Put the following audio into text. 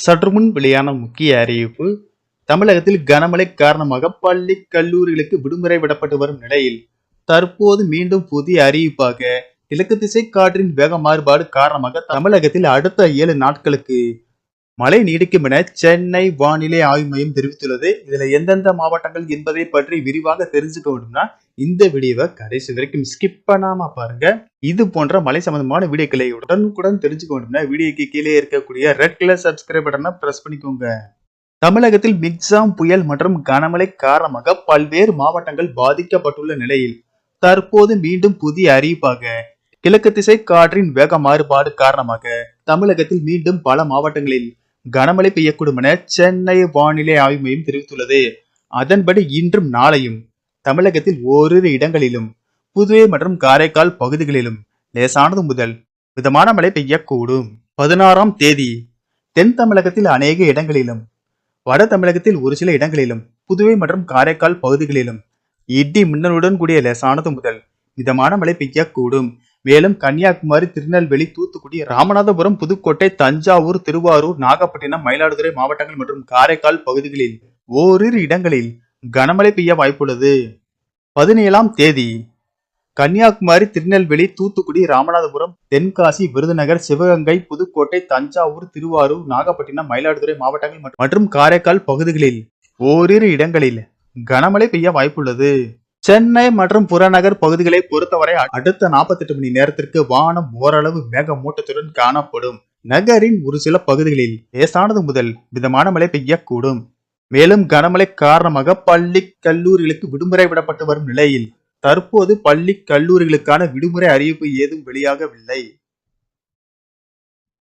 சற்று முன் வெளியான முக்கிய அறிவிப்பு தமிழகத்தில் கனமழை காரணமாக பள்ளி கல்லூரிகளுக்கு விடுமுறை விடப்பட்டு வரும் நிலையில் தற்போது மீண்டும் புதிய அறிவிப்பாக கிழக்கு திசை காற்றின் வேக மாறுபாடு காரணமாக தமிழகத்தில் அடுத்த ஏழு நாட்களுக்கு மழை நீடிக்கும் என சென்னை வானிலை ஆய்வு மையம் தெரிவித்துள்ளது. இதுல எந்தெந்த மாவட்டங்கள் என்பதை பற்றி விரிவாக தெரிஞ்சுக்க வேண்டும்னா இந்த வீடியோவை கடைசி வரைக்கும் ஸ்கிப் பண்ணாம பாருங்க. இது போன்ற மலை சம்பந்தமான வீடியோக்களை உடனுக்குடன் தெரிஞ்சுக்க வேண்டும்னா வீடியோக்கு கீழே இருக்கக்கூடிய ரெட் கலர் சப்ஸ்கிரைப் பட்டனை பிரஸ் பண்ணிக்கோங்க. தமிழகத்தில் மிக்ஸாம் புயல் மற்றும் கனமழை காரணமாக பல்வேறு மாவட்டங்கள் பாதிக்கப்பட்டுள்ள நிலையில் தற்போது மீண்டும் புதிய அறிவிப்பாக கிழக்கு திசை காற்றின் வேக மாறுபாடு காரணமாக தமிழகத்தில் மீண்டும் பல மாவட்டங்களில் கனமழை பெய்யக்கூடும் என சென்னை வானிலை ஆய்வு மையம் தெரிவித்துள்ளது. அதன்படி இன்றும் நாளையும் தமிழகத்தில் ஓரிரு இடங்களிலும் புதுவை மற்றும் காரைக்கால் பகுதிகளிலும் லேசானது முதல் மிதமான மழை பெய்யக்கூடும். பதினாறாம் தேதி தென் தமிழகத்தில் அநேக இடங்களிலும் வட தமிழகத்தில் ஒரு சில இடங்களிலும் புதுவை மற்றும் காரைக்கால் பகுதிகளிலும் இடி மின்னலுடன் கூடிய லேசானது முதல் மிதமான மழை பெய்யக்கூடும். மேலும் கன்னியாகுமரி திருநெல்வேலி தூத்துக்குடி ராமநாதபுரம் புதுக்கோட்டை தஞ்சாவூர் திருவாரூர் நாகப்பட்டினம் மயிலாடுதுறை மாவட்டங்கள் மற்றும் காரைக்கால் பகுதிகளில் ஓரிரு இடங்களில் கனமழை பெய்ய வாய்ப்புள்ளது. பதினேழாம் தேதி கன்னியாகுமரி திருநெல்வேலி தூத்துக்குடி ராமநாதபுரம் தென்காசி விருதுநகர் சிவகங்கை புதுக்கோட்டை தஞ்சாவூர் திருவாரூர் நாகப்பட்டினம் மயிலாடுதுறை மாவட்டங்கள் மற்றும்- மற்றும் காரைக்கால் பகுதிகளில் ஓரிரு இடங்களில் கனமழை பெய்ய வாய்ப்புள்ளது. சென்னை மற்றும் புறநகர் பகுதிகளை பொறுத்தவரை அடுத்த 48 மணி நேரத்திற்கு வானம் ஓரளவு மேகமூட்டத்துடன் காணப்படும். நகரின் ஒரு சில பகுதிகளில் லேசானது முதல் மிதமான மழை பெய்யக்கூடும். மேலும் கனமழை காரணமாக பள்ளி கல்லூரிகளுக்கு விடுமுறை விடப்பட்டு வரும் நிலையில் தற்போது பள்ளி கல்லூரிகளுக்கான விடுமுறை அறிவிப்பு ஏதும் வெளியாகவில்லை.